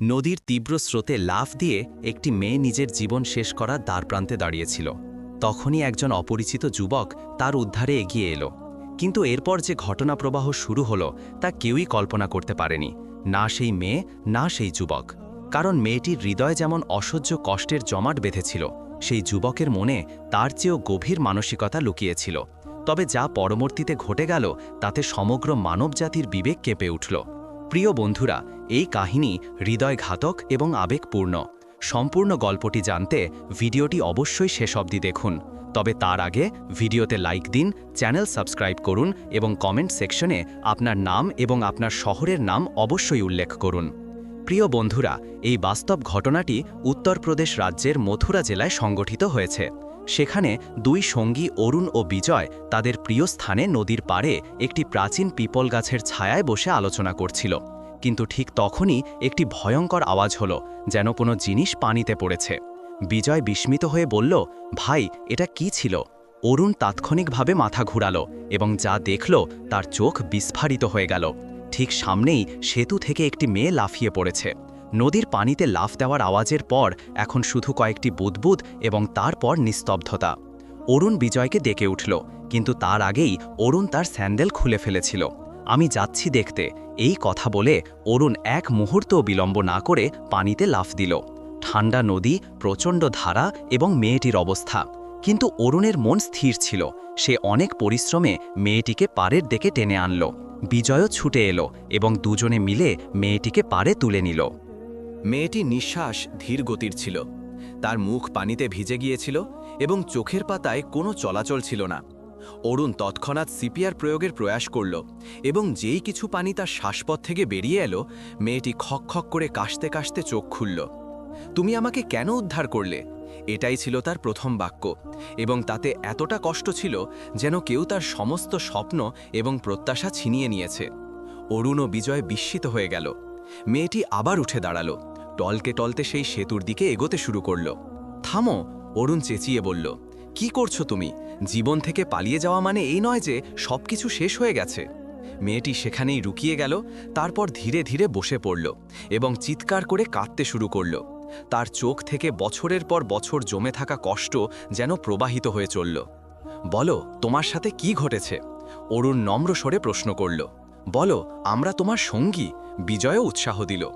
নদীর তীব্র স্রোতে লাফ দিয়ে একটি মেয়ে নিজের জীবন শেষ করার দ্বারপ্রান্তে দাঁড়িয়েছিল। তখনই একজন অপরিচিত যুবক তার উদ্ধারে এগিয়ে এলো। কিন্তু এরপর যে ঘটনা প্রবাহ শুরু হলো, তা কেউই কল্পনা করতে পারেনি, না সেই মেয়ে, না সেই যুবক। কারণ মেয়েটির হৃদয় যেমন অসহ্য কষ্টের জমাট বেঁধেছিল, সেই যুবকের মনে তার চেয়েও গভীর মানসিকতা লুকিয়েছিল। তবে যা পরবর্তীতে ঘটে গেল, তাতে সমগ্র মানবজাতির বিবেক কেঁপে উঠল। প্রিয় বন্ধুরা, এই কাহিনী হৃদয়ঘাতক এবং আবেগপূর্ণ। সম্পূর্ণ গল্পটি জানতে ভিডিওটি অবশ্যই শেষ অবধি দেখুন। তবে তার আগে ভিডিওতে লাইক দিন, চ্যানেল সাবস্ক্রাইব করুন এবং কমেন্ট সেকশনে আপনার নাম এবং আপনার শহরের নাম অবশ্যই উল্লেখ করুন। প্রিয় বন্ধুরা, এই বাস্তব ঘটনাটি উত্তরপ্রদেশ রাজ্যের মথুরা জেলায় সংগঠিত হয়েছে। সেখানে দুই সঙ্গী অরুণ ও বিজয় তাদের প্রিয় স্থানে নদীর পাড়ে একটি প্রাচীন পিপল গাছের ছায়ায় বসে আলোচনা করছিল। কিন্তু ঠিক তখনই একটি ভয়ঙ্কর আওয়াজ হলো, যেন কোনো জিনিস পানিতে পড়েছে। বিজয় বিস্মিত হয়ে বলল, ভাই, এটা কি ছিল? অরুণ তাৎক্ষণিকভাবে মাথা ঘুরালো এবং যা দেখল তার চোখ বিস্ফারিত হয়ে গেল। ঠিক সামনেই সেতু থেকে একটি মেয়ে লাফিয়ে পড়েছে। নদীর পানিতে লাফ দেওয়ার আওয়াজের পর এখন শুধু কয়েকটি বুদবুদ এবং তারপর নিস্তব্ধতা। অরুণ বিজয়কে ডেকে উঠল, কিন্তু তার আগেই অরুণ তার স্যান্ডেল খুলে ফেলেছিল। আমি যাচ্ছি দেখতে। এই কথা বলে অরুণ এক মুহূর্ত বিলম্ব না করে পানিতে লাফ দিল। ঠান্ডা নদী, প্রচণ্ড ধারা এবং মেয়েটির অবস্থা। কিন্তু অরুণের মন স্থির ছিল। সে অনেক পরিশ্রমে মেয়েটিকে পাড়ের দিকে টেনে আনল। বিজয়ও ছুটে এলো এবং দুজনে মিলে মেয়েটিকে পাড়ে তুলে নিল। মেয়েটি নিঃশ্বাস ধীর গতির ছিল। তার মুখ পানিতে ভিজে গিয়েছিল এবং চোখের পাতায় কোনো চলাচল ছিল না। অরুণ তৎক্ষণাৎ সিপিআর প্রয়োগের প্রয়াস করল এবং যেই কিছু পানি তার শ্বাসপথ থেকে বেরিয়ে এলো, মেয়েটি খক খক করে কাশতে কাশতে চোখ খুলল। তুমি আমাকে কেন উদ্ধার করলে? এটাই ছিল তার প্রথম বাক্য এবং তাতে এতটা কষ্ট ছিল যেন কেউ তার সমস্ত স্বপ্ন এবং প্রত্যাশা ছিনিয়ে নিয়েছে। অরুণ ও বিজয় বিস্মিত হয়ে গেল। মেয়েটি আবার উঠে দাঁড়াল। টলকে টলতে সেই সেতুর দিকে এগোতে শুরু করল। থামো, অরুণ চেঁচিয়ে বলল। কি করছ তুমি? জীবন থেকে পালিয়ে যাওয়া মানে এই নয় যে সবকিছু শেষ হয়ে গেছে? মেয়েটি সেখানেই রুকিয়ে গেল, তারপর ধীরে ধীরে বসে পড়ল এবং চিৎকার করে কাঁদতে শুরু করল। তার চোখ থেকে বছরের পর বছর জমে থাকা কষ্ট যেন প্রবাহিত হয়ে চলল। বলো, তোমার সাথে কি ঘটেছে? অরুণ নম্র স্বরে প্রশ্ন করল। বলো, আমরা তোমার সঙ্গী। বিজয়ও উৎসাহ দিল।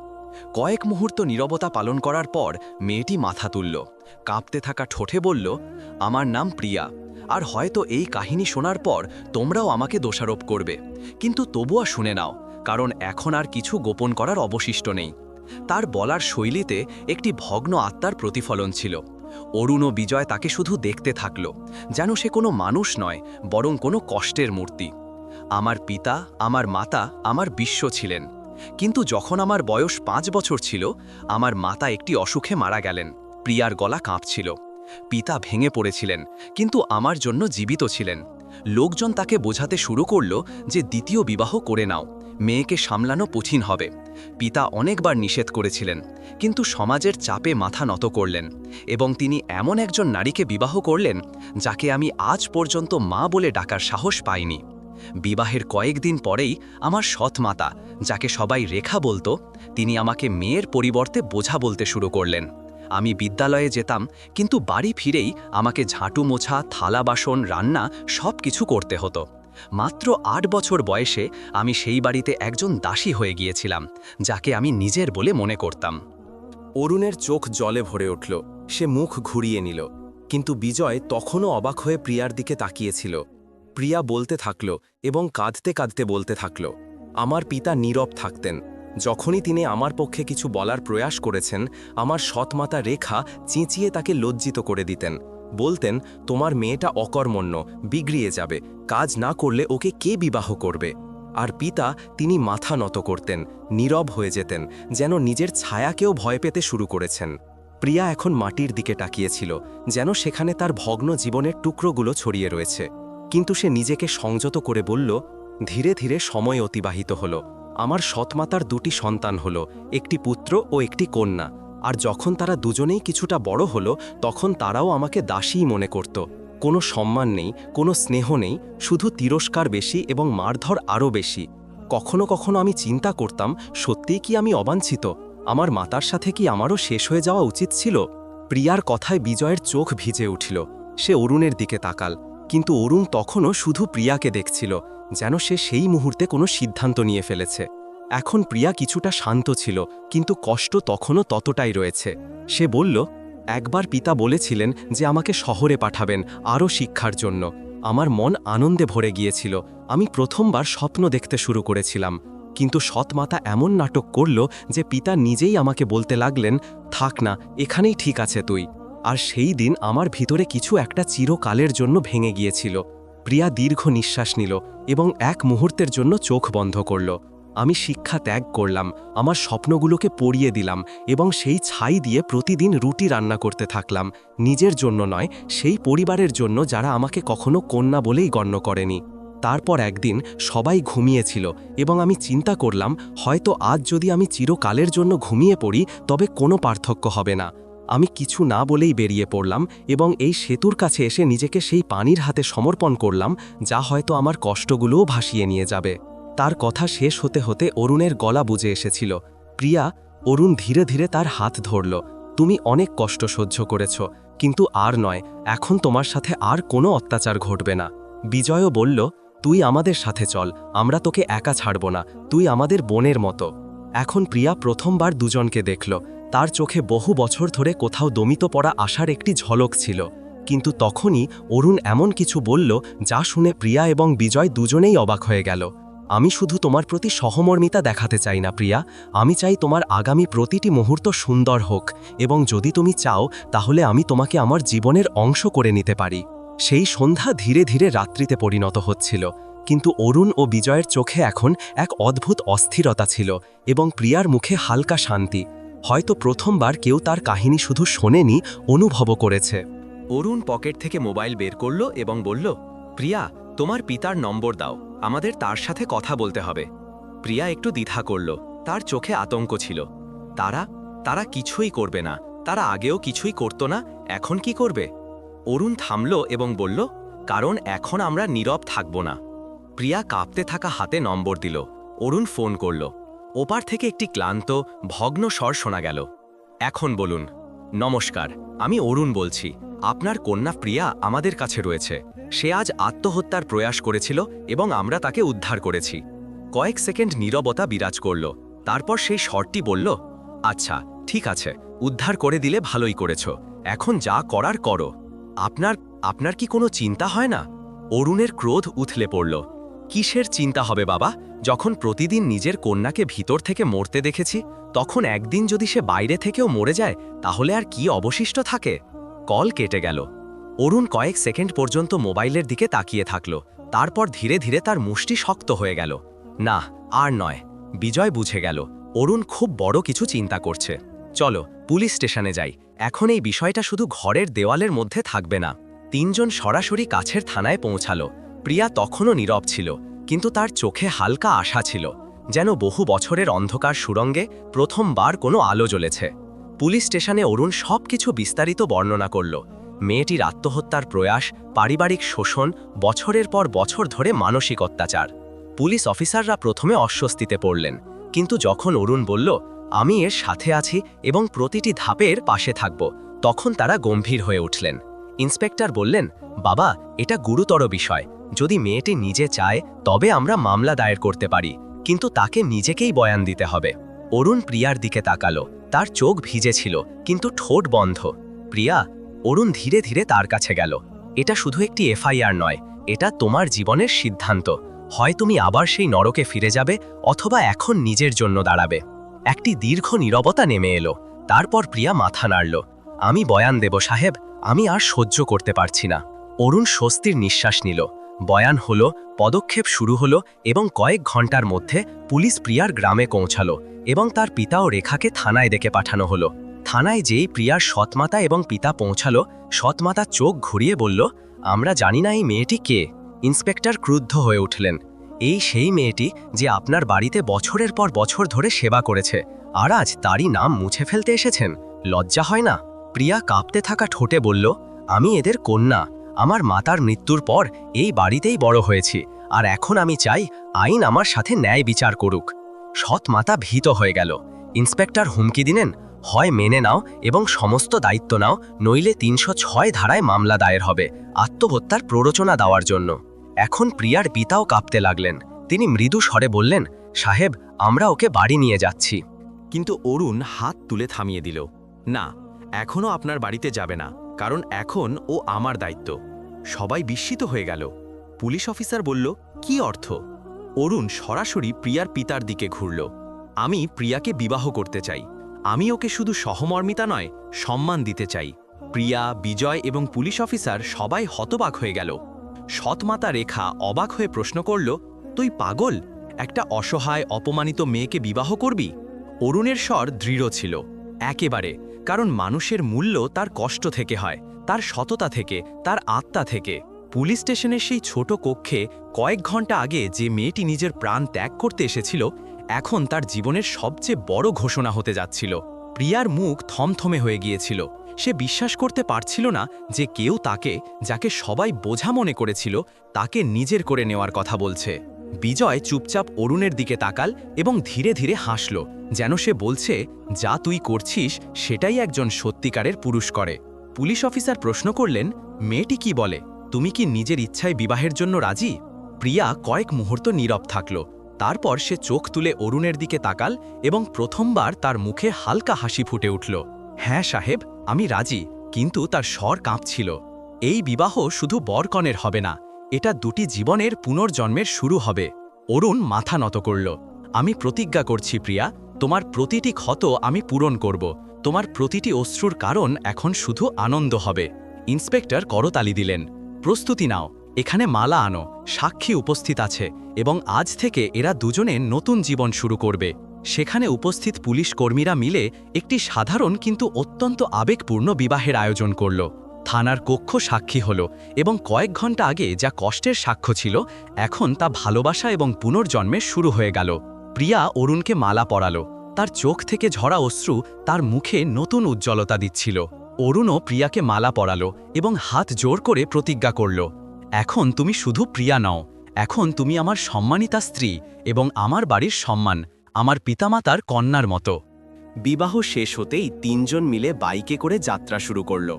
কয়েক মুহূর্ত নীরবতা পালন করার পর মেয়েটি মাথা তুলল। কাঁপতে থাকা ঠোঁটে বলল, আমার নাম প্রিয়া। আর হয়তো এই কাহিনী শোনার পর তোমরাও আমাকে দোষারোপ করবে। কিন্তু তবুয়া শুনে নাও, কারণ এখন আর কিছু গোপন করার অবশিষ্ট নেই। তার বলার শৈলীতে একটি ভগ্ন আত্মার প্রতিফলন ছিল। অরুণ ও বিজয় তাকে শুধু দেখতে থাকল, যেন সে কোনো মানুষ নয়, বরং কোনো কষ্টের মূর্তি। আমার পিতা, আমার মাতা, আমার বিশ্ব ছিলেন। কিন্তু যখন আমার বয়স পাঁচ বছর ছিল, আমার মাতা একটি অসুখে মারা গেলেন। প্রিয়ার গলা কাঁপছিল। পিতা ভেঙে পড়েছিলেন, কিন্তু আমার জন্য জীবিত ছিলেন। লোকজন তাকে বোঝাতে শুরু করল যে দ্বিতীয় বিবাহ করে নাও, মেয়েকে সামলানো কঠিন হবে। পিতা অনেকবার নিষেধ করেছিলেন, কিন্তু সমাজের চাপে মাথা নত করলেন এবং তিনি এমন একজন নারীকে বিবাহ করলেন যাকে আমি আজ পর্যন্ত মা বলে ডাকার সাহস পাইনি। বিবাহের কয়েকদিন পরেই আমার সৎ মাতা, যাকে সবাই রেখা বলতো, তিনি আমাকে মেয়ের পরিবর্তে বোঝা বলতে শুরু করলেন। আমি বিদ্যালয়ে যেতাম, কিন্তু বাড়ি ফিরেই আমাকে ঝাঁটু মোছা, থালা বাসন, রান্না সব কিছু করতে হতো। মাত্র আট বছর বয়সে আমি সেই বাড়িতে একজন দাসী হয়ে গিয়েছিলাম, যাকে আমি নিজের বলে মনে করতাম। অরুণের চোখ জলে ভরে উঠল, সে মুখ ঘুরিয়ে নিল, কিন্তু বিজয় তখনও অবাক হয়ে প্রিয়ার দিকে তাকিয়েছিল। প্রিয়া বলতে থাকল এবং কাঁদতে কাঁদতে বলতে থাকল। আমার পিতা নীরব থাকতেন। যখনই তিনি আমার পক্ষে কিছু বলার প্রয়াস করেছেন, আমার সৎমাতা রেখা চেঁচিয়ে তাকে লজ্জিত করে দিতেন। বলতেন, তোমার মেয়েটা অকর্মণ্য, বিগড়িয়ে যাবে। কাজ না করলে ওকে কে বিবাহ করবে? আর পিতা তিনি মাথা নত করতেন, নীরব হয়ে যেতেন, যেন নিজের ছায়াকেও ভয় পেতে শুরু করেছেন। প্রিয়া এখন মাটির দিকে তাকিয়েছিল, যেন সেখানে তার ভগ্ন জীবনের টুকরোগুলো ছড়িয়ে রয়েছে। কিন্তু সে নিজেকে সংযত করে বলল, ধীরে ধীরে সময় অতিবাহিত হল। আমার সৎমাতার দুটি সন্তান হল, একটি পুত্র ও একটি কন্যা। আর যখন তারা দুজনেই কিছুটা বড় হলো, তখন তারাও আমাকে দাসীই মনে করত। কোনো সম্মান নেই, কোনো স্নেহ নেই, শুধু তিরস্কার বেশি এবং মারধর আরও বেশি। কখনো কখনো আমি চিন্তা করতাম, সত্যিই কি আমি অবাঞ্ছিত? আমার মাতার সাথে কি আমারও শেষ হয়ে যাওয়া উচিত ছিল? প্রিয়ার কথায় বিজয়ের চোখ ভিজে উঠিল। সে অরুণের দিকে তাকাল। কিন্তু অরুণ তখনও শুধু প্রিয়াকে দেখছিল, যেন সে সেই মুহূর্তে কোনো সিদ্ধান্ত নিয়ে ফেলেছে। এখন প্রিয়া কিছুটা শান্ত ছিল, কিন্তু কষ্ট তখনও ততটাই রয়েছে। সে বলল, একবার পিতা বলেছিলেন যে আমাকে শহরে পাঠাবেন আরও শিক্ষার জন্য। আমার মন আনন্দে ভরে গিয়েছিল। আমি প্রথমবার স্বপ্ন দেখতে শুরু করেছিলাম। কিন্তু সৎমাতা এমন নাটক করল যে পিতা নিজেই আমাকে বলতে লাগলেন, থাক না, এখানেই ঠিক আছে তুই। আর সেই দিন আমার ভিতরে কিছু একটা চিরকালের জন্য ভেঙে গিয়েছিল। প্রিয়া দীর্ঘ নিঃশ্বাস নিল এবং এক মুহূর্তের জন্য চোখ বন্ধ করল। আমি শিক্ষা ত্যাগ করলাম, আমার স্বপ্নগুলোকে পড়িয়ে দিলাম এবং সেই ছাই দিয়ে প্রতিদিন রুটি রান্না করতে থাকলাম। নিজের জন্য নয়, সেই পরিবারের জন্য যারা আমাকে কখনো কন্যা বলেই গণ্য করেনি। তারপর একদিন সবাই ঘুমিয়েছিল এবং আমি চিন্তা করলাম, হয়তো আজ যদি আমি চিরকালের জন্য ঘুমিয়ে পড়ি, তবে কোনো পার্থক্য হবে না। আমি কিছু না বলেই বেরিয়ে পড়লাম এবং এই সেতুর কাছে এসে নিজেকে সেই পানির হাতে সমর্পণ করলাম, যা হয়তো আমার কষ্টগুলোও ভাসিয়ে নিয়ে যাবে। তার কথা শেষ হতে হতে অরুণের গলা বুঝে এসেছিল। প্রিয়া, অরুণ ধীরে ধীরে তার হাত ধরল, তুমি অনেক কষ্ট সহ্য করেছ, কিন্তু আর নয়, এখন তোমার সাথে আর কোনো অত্যাচার ঘটবে না। বিজয়ও বলল, তুই আমাদের সাথে চল, আমরা তোকে একা ছাড়ব না, তুই আমাদের বোনের মতো। এখন প্রিয়া প্রথমবার দুজনকে দেখল তার চোখে বহু বছর ধরে কোথাও দমিত পড়া আশার একটি ঝলক ছিল। কিন্তু তখনই অরুণ এমন কিছু বলল যা শুনে প্রিয়া এবং বিজয় দুজনেই অবাক হয়ে গেল। আমি শুধু তোমার প্রতি সহমর্মিতা দেখাতে চাই না, প্রিয়া। আমি চাই তোমার আগামী প্রতিটি মুহূর্ত সুন্দর হোক এবং যদি তুমি চাও, তাহলে আমি তোমাকে আমার জীবনের অংশ করে নিতে পারি। সেই সন্ধ্যা ধীরে ধীরে রাত্রিতে পরিণত হচ্ছিল। কিন্তু অরুণ ও বিজয়ের চোখে এখন এক অদ্ভুত অস্থিরতা ছিল এবং প্রিয়ার মুখে হালকা শান্তি। হয়তো প্রথমবার কেউ তার কাহিনী শুধু শোনেনি অনুভবও করেছে। অরুণ পকেট থেকে মোবাইল বের করল এবং বলল, প্রিয়া, তোমার পিতার নম্বর দাও, আমাদের তার সাথে কথা বলতে হবে। প্রিয়া একটু দ্বিধা করল, তার চোখে আতঙ্ক ছিল। তারা তারা কিছুই করবে না, তারা আগেও কিছুই করত না, এখন কি করবে? অরুণ থামল এবং বলল, কারণ এখন আমরা নীরব থাকব না। প্রিয়া কাঁপতে থাকা হাতে নম্বর দিল। অরুণ ফোন করল ওপার থেকে একটি ক্লান্ত, ভগ্ন স্বর শোনা গেল। এখন বলুন, নমস্কার, আমি অরুণ বলছি। আপনার কন্যা প্রিয়া আমাদের কাছে রয়েছে। সে আজ আত্মহত্যার প্রয়াস করেছিল এবং আমরা তাকে উদ্ধার করেছি। কয়েক সেকেন্ড নীরবতা বিরাজ করল। তারপর সেই স্বরটি বলল আচ্ছা ঠিক আছে, উদ্ধার করে দিলে ভালোই করেছ। এখন যা করার করো। আপনার আপনার কি কোনো চিন্তা হয় না? অরুণের ক্রোধ উথলে পড়ল। কিসের চিন্তা হবে বাবা? যখন প্রতিদিন নিজের কন্যাকে ভিতর থেকে মরতে দেখেছি, তখন একদিন যদি সে বাইরে থেকেও মরে যায়, তাহলে আর কি অবশিষ্ট থাকে? কল কেটে গেল। অরুণ কয়েক সেকেন্ড পর্যন্ত মোবাইলের দিকে তাকিয়ে থাকল। তারপর ধীরে ধীরে তার মুষ্টি শক্ত হয়ে গেল। না, আর নয়। বিজয় বুঝে গেল। অরুণ খুব বড় কিছু চিন্তা করছে। চলো, পুলিশ স্টেশনে যাই। এখন এই বিষয়টা শুধু ঘরের দেওয়ালের মধ্যে থাকবে না। তিনজন সরাসরি কাছের থানায় পৌঁছালো। প্রিয়া তখনও নীরব ছিল, কিন্তু তার চোখে হালকা আশা ছিল, যেন বহু বছরের অন্ধকার সুরঙ্গে প্রথমবার কোনো আলো জ্বলেছে। পুলিশ স্টেশনে অরুণ সবকিছু বিস্তারিত বর্ণনা করল। মেয়েটির আত্মহত্যার প্রয়াস, পারিবারিক শোষণ, বছরের পর বছর ধরে মানসিক অত্যাচার। পুলিশ অফিসাররা প্রথমে অস্বস্তিতে পড়লেন, কিন্তু যখন অরুণ বলল, আমি এর সাথে আছি এবং প্রতিটি ধাপের পাশে থাকব তখন তারা গম্ভীর হয়ে উঠলেন। ইন্সপেক্টর বললেন, বাবা, এটা গুরুতর বিষয়। যদি মেয়েটি নিজে চায়, তবে আমরা মামলা দায়ের করতে পারি। কিন্তু তাকে নিজেকেই বয়ান দিতে হবে। অরুণ প্রিয়ার দিকে তাকালো। তার চোখ ভিজে ছিল, কিন্তু ঠোঁট বন্ধ। প্রিয়া, অরুণ ধীরে ধীরে তার কাছে গেল। এটা শুধু একটি এফআইআর নয়, এটা তোমার জীবনের সিদ্ধান্ত। হয় তুমি আবার সেই নরকে ফিরে যাবে, অথবা এখন নিজের জন্য দাঁড়াবে। একটি দীর্ঘ নীরবতা নেমে এলো। তারপর প্রিয়া মাথা নাড়ল। আমি বয়ান দেব, সাহেব। আমি আর সহ্য করতে পারছি না। অরুণ স্বস্তির নিঃশ্বাস নিল। বয়ান হলো, পদক্ষেপ শুরু হলো এবং কয়েক ঘণ্টার মধ্যে পুলিশ প্রিয়ার গ্রামে পৌঁছালো এবং তার পিতা ও রেখাকে থানায় ডেকে পাঠানো হলো। থানায় যেই প্রিয়ার সৎমাতা এবং পিতা পৌঁছালো সৎমাতা চোখ ঘুরিয়ে বলল, আমরা জানি না এই মেয়েটি কে। ইন্সপেক্টর ক্রুদ্ধ হয়ে উঠলেন। এই সেই মেয়েটি যে আপনার বাড়িতে বছরের পর বছর ধরে সেবা করেছে, আর আজ তারই নাম মুছে ফেলতে এসেছেন? লজ্জা হয় না? প্রিয়া কাঁপতে থাকা ঠোঁটে বলল, আমি এদের কন্যা। আমার মাতার মৃত্যুর পর এই বাড়িতেই বড় হয়েছি। আর এখন আমি চাই আইন আমার সাথে ন্যায় বিচার করুক। সৎ মাতা ভীত হয়ে গেল। ইন্সপেক্টর হুমকি দিলেন, হয় মেনে নাও এবং সমস্ত দায়িত্ব নাও, নইলে তিনশো ছয় ধারায় মামলা দায়ের হবে, আত্মহত্যার প্ররোচনা দেওয়ার জন্য। এখন প্রিয়ার পিতাও কাঁপতে লাগলেন। তিনি মৃদু স্বরে বললেন, সাহেব, আমরা ওকে বাড়ি নিয়ে যাচ্ছি। কিন্তু অরুণ হাত তুলে থামিয়ে দিল, না এখনও আপনার বাড়িতে যাবে না, কারণ এখন ও আমার দায়িত্ব। সবাই বিস্মিত হয়ে গেল। পুলিশ অফিসার বলল, কি অর্থ? অরুণ সরাসরি প্রিয়ার পিতার দিকে ঘুরল। আমি প্রিয়াকে বিবাহ করতে চাই। আমি ওকে শুধু সহমর্মিতা নয়, সম্মান দিতে চাই। প্রিয়া, বিজয় এবং পুলিশ অফিসার সবাই হতবাক হয়ে গেল। সৎমাতা রেখা অবাক হয়ে প্রশ্ন করল, তুই পাগল? একটা অসহায়, অপমানিত মেয়েকে বিবাহ করবি? অরুণের স্বর দৃঢ় ছিল। একেবারে কারণ মানুষের মূল্য তার কষ্ট থেকে হয়, তার সততা থেকে, তার আত্মা থেকে। পুলিশ স্টেশনের সেই ছোট কক্ষে কয়েক ঘণ্টা আগে যে মেয়েটি নিজের প্রাণ ত্যাগ করতে এসেছিল, এখন তার জীবনের সবচেয়ে বড় ঘোষণা হতে যাচ্ছিল। প্রিয়ার মুখ থমথমে হয়ে গিয়েছিল। সে বিশ্বাস করতে পারছিল না যে কেউ তাকে, যাকে সবাই বোঝা মনে করেছিল, তাকে নিজের করে নেওয়ার কথা বলছে। বিজয় চুপচাপ অরুণের দিকে তাকাল এবং ধীরে ধীরে হাসল, যেন সে বলছে, যা তুই করছিস, সেটাই একজন সত্যিকারের পুরুষ করে। পুলিশ অফিসার প্রশ্ন করলেন, মেয়েটি কি বলে? তুমি কি নিজের ইচ্ছায় বিবাহের জন্য রাজি? প্রিয়া কয়েক মুহূর্ত নীরব থাকল। তারপর সে চোখ তুলে অরুণের দিকে তাকাল এবং প্রথমবার তার মুখে হালকা হাসি ফুটে উঠল। হ্যাঁ সাহেব, আমি রাজি, কিন্তু তার স্বর কাঁপছিল। এই বিবাহ শুধু বরকনের হবে না এটা দুটি জীবনের পুনর্জন্মের শুরু হবে। অরুণ মাথা নত করল। আমি প্রতিজ্ঞা করছি প্রিয়া, তোমার প্রতিটি ক্ষত আমি পূরণ করব। তোমার প্রতিটি অশ্রুর কারণ এখন শুধু আনন্দ হবে। ইন্সপেক্টর করতালি দিলেন। প্রস্তুতি নাও, এখানে মালা আনো, সাক্ষী উপস্থিত আছে, এবং আজ থেকে এরা দুজনে নতুন জীবন শুরু করবে। সেখানে উপস্থিত পুলিশ কর্মীরা মিলে একটি সাধারণ কিন্তু অত্যন্ত আবেগপূর্ণ বিবাহের আয়োজন করল। থানার কক্ষ সাক্ষী হল এবং কয়েক ঘণ্টা আগে যা কষ্টের সাক্ষ্য ছিল, এখন তা ভালোবাসা এবং পুনর্জন্মের শুরু হয়ে গেল। প্রিয়া অরুণকে মালা পরালো। তার চোখ থেকে ঝরা অশ্রু তার মুখে নতুন উজ্জ্বলতা দিচ্ছিল। অরুণও প্রিয়াকে মালা পরালো এবং হাত জোর করে প্রতিজ্ঞা করল, এখন তুমি শুধু প্রিয়া নও, এখন তুমি আমার সম্মানিতা স্ত্রী এবং আমার বাড়ির সম্মান, আমার পিতামাতার কন্যার মতো। বিবাহ শেষ হতেই তিনজন মিলে বাইকে করে যাত্রা শুরু করল।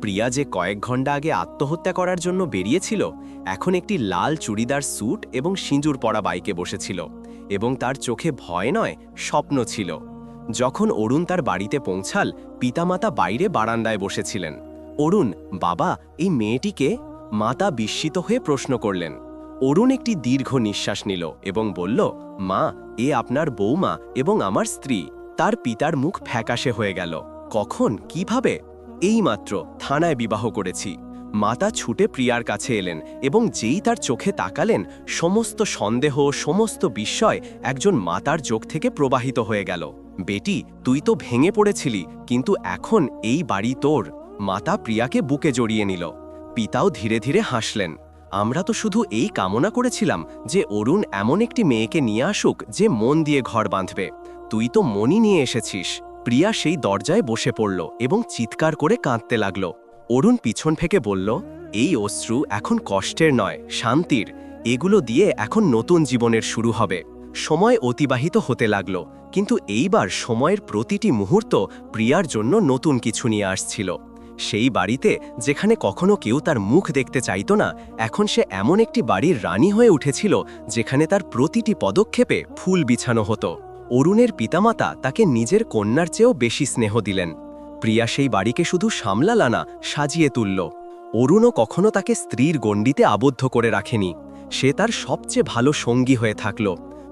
প্রিয়া যে কয়েক ঘণ্টা আগে আত্মহত্যা করার জন্য বেরিয়েছিল, এখন একটি লাল চুড়িদার স্যুট এবং সিঁদুর পরা বাইকে বসেছিল এবং তার চোখে ভয় নয়, স্বপ্ন ছিল। যখন অরুণ তার বাড়িতে পৌঁছাল, পিতামাতা বাইরে বারান্দায় বসেছিলেন। অরুণ, বাবা, এই মেয়েটিকে মাতা বিস্মিত হয়ে প্রশ্ন করলেন। অরুণ একটি দীর্ঘ নিঃশ্বাস নিল এবং বলল, মা, এ আপনার বৌমা এবং আমার স্ত্রী। তার পিতার মুখ ফ্যাকাশে হয়ে গেল। কখন? কীভাবে? এইমাত্র থানায় বিবাহ করেছি। মাতা ছুটে প্রিয়ার কাছে এলেন এবং যেই তার চোখে তাকালেন, সমস্ত সন্দেহ, সমস্ত বিস্ময় একজন মাতার চোখ থেকে প্রবাহিত হয়ে গেল। বেটি, তুই তো ভেঙে পড়েছিলি, কিন্তু এখন এই বাড়ি তোর। মাতা প্রিয়াকে বুকে জড়িয়ে নিল। পিতাও ধীরে ধীরে হাসলেন। আমরা তো শুধু এই কামনা করেছিলাম যে অরুণ এমন একটি মেয়েকে নিয়ে আসুক যে মন দিয়ে ঘর বাঁধবে। তুই তো মনই নিয়ে এসেছিস। প্রিয়া সেই দরজায় বসে পড়ল এবং চিৎকার করে কাঁদতে লাগল। অরুণ পিছন থেকে বলল, এই অশ্রু এখন কষ্টের নয়, শান্তির। এগুলো দিয়ে এখন নতুন জীবনের শুরু হবে। সময় অতিবাহিত হতে লাগল, কিন্তু এইবার সময়ের প্রতিটি মুহূর্ত প্রিয়ার জন্য নতুন কিছু নিয়ে আসছিল। সেই বাড়িতে, যেখানে কখনো কেউ তার মুখ দেখতে চাইত না, এখন সে এমন একটি বাড়ির রানী হয়ে উঠেছিল, যেখানে তার প্রতিটি পদক্ষেপে ফুল বিছানো হতো। অরুণের পিতামাতা তাকে নিজের কন্যার চেয়েও বেশি স্নেহ দিলেন। প্রিয়া সেই বাড়িকে শুধু সামলালা না, সাজিয়ে তুলল। অরুণও কখনো তাকে স্ত্রীর গণ্ডিতে আবদ্ধ করে রাখেনি। সে তার সবচেয়ে ভালো সঙ্গী হয়ে থাকল।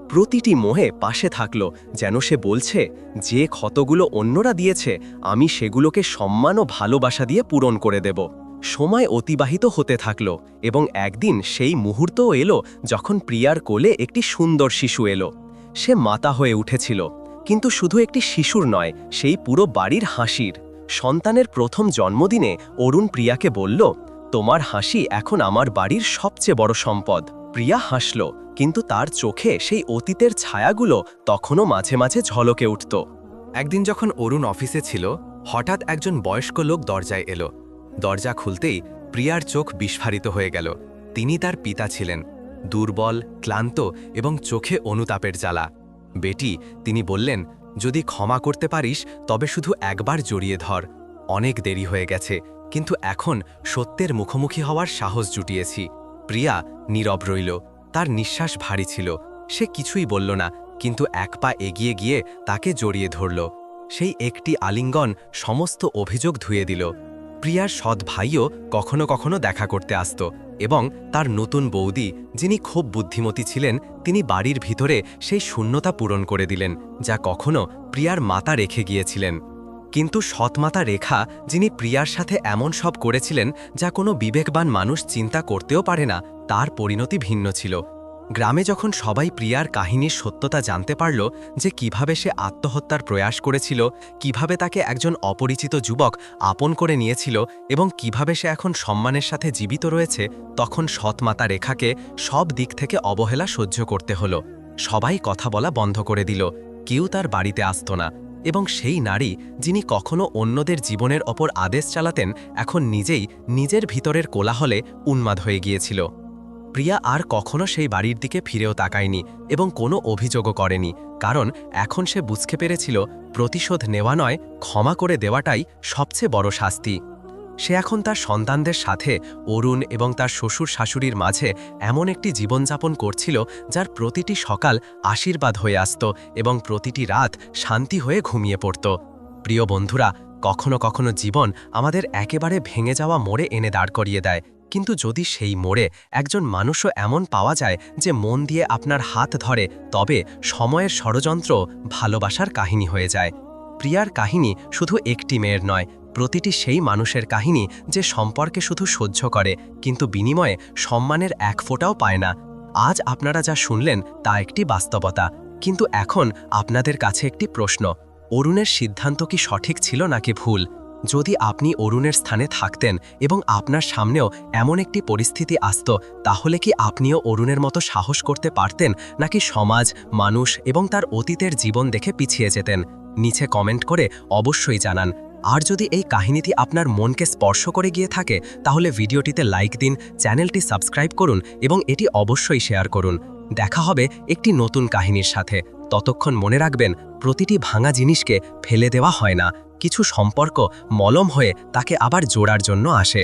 প্রতিটি মোহে পাশে থাকল, যেন সে বলছে, যে ক্ষতগুলো অন্যরা দিয়েছে, আমি সেগুলোকে সম্মান ও ভালোবাসা দিয়ে পূরণ করে দেব। সময় অতিবাহিত হতে থাকল এবং একদিন সেই মুহূর্তও এলো যখন প্রিয়ার কোলে একটি সুন্দর শিশু এলো। সে মাতা হয়ে উঠেছিল, কিন্তু শুধু একটি শিশুর নয়, সেই পুরো বাড়ির হাসির। সন্তানের প্রথম জন্মদিনে অরুণ প্রিয়াকে বলল, তোমার হাসি এখন আমার বাড়ির সবচেয়ে বড় সম্পদ। প্রিয়া হাসল, কিন্তু তার চোখে সেই অতীতের ছায়াগুলো তখনও মাঝে মাঝে ঝলকে উঠত। একদিন যখন অরুণ অফিসে ছিল, হঠাৎ একজন বয়স্ক লোক দরজায় এলো। দরজা খুলতেই প্রিয়ার চোখ বিস্ফারিত হয়ে গেল। তিনি তার পিতা ছিলেন। দুর্বল, ক্লান্ত এবং চোখে অনুতাপের জ্বালা। বেটি, তিনি বললেন, যদি ক্ষমা করতে পারিস, তবে শুধু একবার জড়িয়ে ধর। অনেক দেরি হয়ে গেছে, কিন্তু এখন সত্যের মুখোমুখি হওয়ার সাহস জুটিয়েছি। প্রিয়া নীরব রইল। তার নিঃশ্বাস ভারী ছিল। সে কিছুই বলল না, কিন্তু এক পা এগিয়ে গিয়ে তাকে জড়িয়ে ধরল। সেই একটি আলিঙ্গন সমস্ত অভিযোগ ধুয়ে দিল। প্রিয়ার সৎ ভাইও কখনো কখনো দেখা করতে আসত। এবং তার নতুন বৌদি, যিনি খুব বুদ্ধিমতী ছিলেন, তিনি বাড়ির ভিতরে সেই শূন্যতা পূরণ করে দিলেন, যা কখনো প্রিয়ার মাতা রেখে গিয়েছিলেন। কিন্তু সৎমাতা রেখা, যিনি প্রিয়ার সাথে এমন সব করেছিলেন, যা কোনো বিবেকবান মানুষ চিন্তা করতেও পারে না, তার পরিণতি ভিন্ন ছিল। গ্রামে যখন সবাই প্রিয়ার কাহিনীর সত্যতা জানতে পারল যে কীভাবে সে আত্মহত্যার প্রয়াস করেছিল, কীভাবে তাকে একজন অপরিচিত যুবক আপন করে নিয়েছিল এবং কীভাবে সে এখন সম্মানের সাথে জীবিত রয়েছে, তখন সৎমাতা রেখাকে সব দিক থেকে অবহেলা সহ্য করতে হলো। সবাই কথা বলা বন্ধ করে দিল। কেউ তার বাড়িতে আসত না এবং সেই নারী যিনি কখনো অন্যদের জীবনের ওপর আদেশ চালাতেন, এখন নিজেই নিজের ভিতরের কোলাহলে উন্মাদ হয়ে গিয়েছিল। প্রিয়া আর কখনো সেই বাড়ির দিকে ফিরেও তাকায়নি এবং কোনো অভিযোগও করেনি, কারণ এখন সে বুঝতে পেরেছিল প্রতিশোধ নেওয়া নয়, ক্ষমা করে দেওয়াটাই সবচেয়ে বড় শাস্তি। সে এখন তার সন্তানদের সাথে অরুণ এবং তার শ্বশুর শাশুড়ির মাঝে এমন একটি জীবনযাপন করছিল যার প্রতিটি সকাল আশীর্বাদ হয়ে আসত এবং প্রতিটি রাত শান্তি হয়ে ঘুমিয়ে পড়ত। প্রিয় বন্ধুরা, কখনো কখনো জীবন আমাদের একেবারে ভেঙে যাওয়া মোড়ে এনে দাঁড় করিয়ে দেয়। কিন্তু যদি সেই মোড়ে একজন মানুষও এমন পাওয়া যায় যে মন দিয়ে আপনার হাত ধরে, তবে সময়ের ষড়যন্ত্র ভালোবাসার কাহিনী হয়ে যায়। প্রিয়ার কাহিনী শুধু একটি মেয়ের নয়, প্রতিটি সেই মানুষের কাহিনী যে সম্পর্কে শুধু সহ্য করে, কিন্তু বিনিময়ে সম্মানের এক ফোঁটাও পায় না। আজ আপনারা যা শুনলেন তা একটি বাস্তবতা, কিন্তু এখন আপনাদের কাছে একটি প্রশ্ন, অরুণের সিদ্ধান্ত কি সঠিক ছিল নাকি ভুল? যদি আপনি অরুণের স্থানে থাকতেন এবং আপনার সামনেও এমন একটি পরিস্থিতি আসত, তাহলে কি আপনিও অরুণের মতো সাহস করতে পারতেন, নাকি সমাজ, মানুষ এবং তার অতীতের জীবন দেখে পিছিয়ে যেতেন? নিচে কমেন্ট করে অবশ্যই জানান। আর যদি এই কাহিনীটি আপনার মনকে স্পর্শ করে গিয়ে থাকে, তাহলে ভিডিওটিতে লাইক দিন, চ্যানেলটি সাবস্ক্রাইব করুন এবং এটি অবশ্যই শেয়ার করুন। দেখা হবে একটি নতুন কাহিনীর সাথে। ততক্ষণ মনে রাখবেন, প্রতিটি ভাঙা জিনিসকে ফেলে দেওয়া হয় না। কিছু সম্পর্ক মলম হয়ে তাকে আবার জোড়ার জন্য আসে।